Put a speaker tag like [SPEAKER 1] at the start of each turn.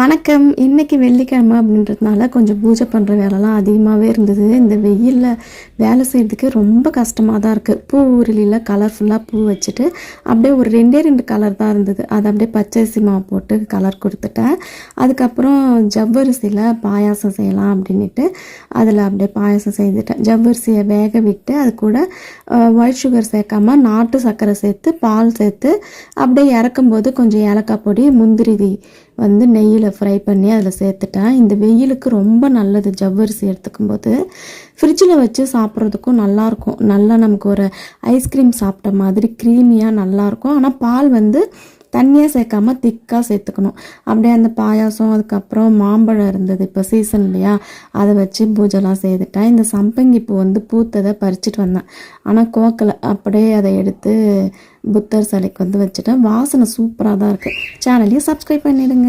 [SPEAKER 1] வணக்கம். இன்னைக்கு வெள்ளிக்கிழமை அப்படின்றதுனால கொஞ்சம் பூஜை பண்ணுற வேலைலாம் அதிகமாகவே இருந்தது. இந்த வெயிலில் வேலை செய்கிறதுக்கு ரொம்ப கஷ்டமாக தான் இருக்குது பூ உருளியில் கலர்ஃபுல்லாக பூ வச்சுட்டு அப்படியே ஒரு ரெண்டே ரெண்டு கலர் தான் இருந்தது. அதை அப்படியே பச்சரிசி மாவு போட்டு கலர் கொடுத்துட்டேன். அதுக்கப்புறம் ஜவ்வரிசியில் பாயாசம் செய்யலாம் அப்படின்ட்டு அதில் அப்படியே பாயாசம் செய்துட்டேன். ஜவ்வரிசியை வேக விட்டு அது கூட ஒயிட் சுகர் சேர்க்காம நாட்டு சர்க்கரை சேர்த்து பால் சேர்த்து அப்படியே இறக்கும்போது கொஞ்சம் ஏலக்காய் பொடி முந்திரி வந்து நெய்யில் ஃப்ரை பண்ணி அதில் சேர்த்துட்டேன். இந்த வெயிலுக்கு ரொம்ப நல்லது. ஜவ்வரிசி எடுத்துக்கும் போது ஃப்ரிட்ஜில் வச்சு சாப்பிட்றதுக்கும் நல்லாயிருக்கும். நல்லா நமக்கு ஒரு ஐஸ்கிரீம் சாப்பிட்ட மாதிரி க்ரீமியாக நல்லாயிருக்கும். ஆனால் பால் வந்து தண்ணியாக சேர்க்காம திக்காக சேர்த்துக்கணும். அப்படியே அந்த பாயாசம் அதுக்கப்புறம் மாம்பழம் இருந்தது இப்போ சீசன் இல்லையா? அதை வச்சு பூஜைலாம் செய்துட்டேன். இந்த சம்பங்கி பூ வந்து பூத்ததை பறிச்சுட்டு வந்தேன். ஆனால் கோக்கலை. அப்படியே அதை எடுத்து புத்தர் சிலைக்கு வந்து வச்சுட்டேன். வாசனை சூப்பராக தான் இருக்குது சேனலையும் சப்ஸ்கிரைப் பண்ணிடுங்க.